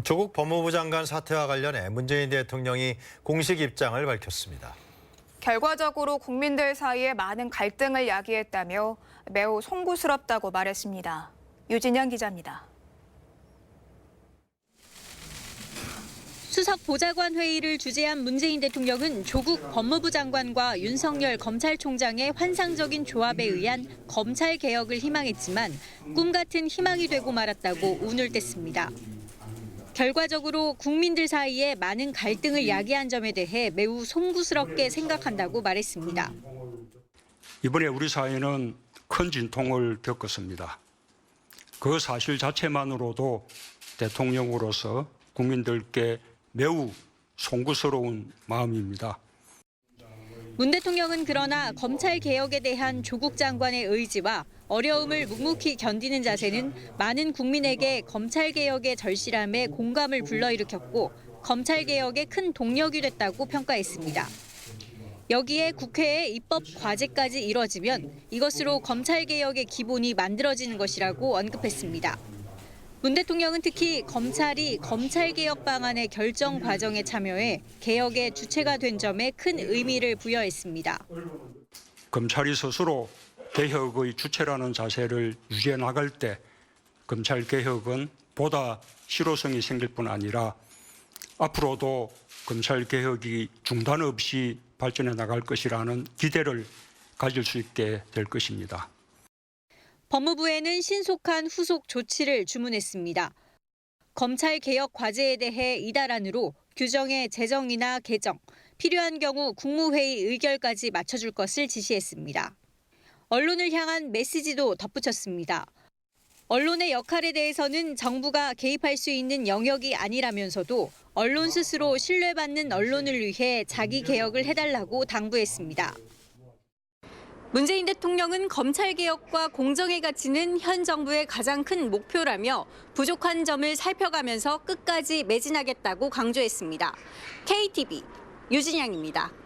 조국 법무부 장관 사태와 관련해 문재인 대통령이 공식 입장을 밝혔습니다. 결과적으로 국민들 사이에 많은 갈등을 야기했다며 매우 송구스럽다고 말했습니다. 유진영 기자입니다. 수석 보좌관 회의를 주재한 문재인 대통령은 조국 법무부 장관과 윤석열 검찰총장의 환상적인 조합에 의한 검찰 개혁을 희망했지만 꿈 같은 희망이 되고 말았다고 운을 뗐습니다. 결과적으로 국민들 사이에 많은 갈등을 야기한 점에 대해 매우 송구스럽게 생각한다고 말했습니다. 이번에 우리 사회는 큰 진통을 겪었습니다. 그 사실 자체만으로도 대통령으로서 국민들께 매우 송구스러운 마음입니다. 문 대통령은 그러나 검찰 개혁에 대한 조국 장관의 의지와 어려움을 묵묵히 견디는 자세는 많은 국민에게 검찰 개혁의 절실함에 공감을 불러일으켰고 검찰 개혁에 큰 동력이 됐다고 평가했습니다. 여기에 국회의 입법 과제까지 이뤄지면 이것으로 검찰 개혁의 기본이 만들어지는 것이라고 언급했습니다. 문 대통령은 특히 검찰이 검찰 개혁 방안의 결정 과정에 참여해 개혁의 주체가 된 점에 큰 의미를 부여했습니다. 검찰이 스스로 개혁의 주체라는 자세를 유지해 나갈 때 검찰 개혁은 보다 실효성이 생길 뿐 아니라 앞으로도 검찰 개혁이 중단 없이 발전해 나갈 것이라는 기대를 가질 수 있게 될 것입니다. 법무부에는 신속한 후속 조치를 주문했습니다. 검찰 개혁 과제에 대해 이달 안으로 규정의 제정이나 개정, 필요한 경우 국무회의 의결까지 맞춰줄 것을 지시했습니다. 언론을 향한 메시지도 덧붙였습니다. 언론의 역할에 대해서는 정부가 개입할 수 있는 영역이 아니라면서도 언론 스스로 신뢰받는 언론을 위해 자기 개혁을 해달라고 당부했습니다. 문재인 대통령은 검찰 개혁과 공정의 가치는 현 정부의 가장 큰 목표라며 부족한 점을 살펴가면서 끝까지 매진하겠다고 강조했습니다. KTV 유진양입니다.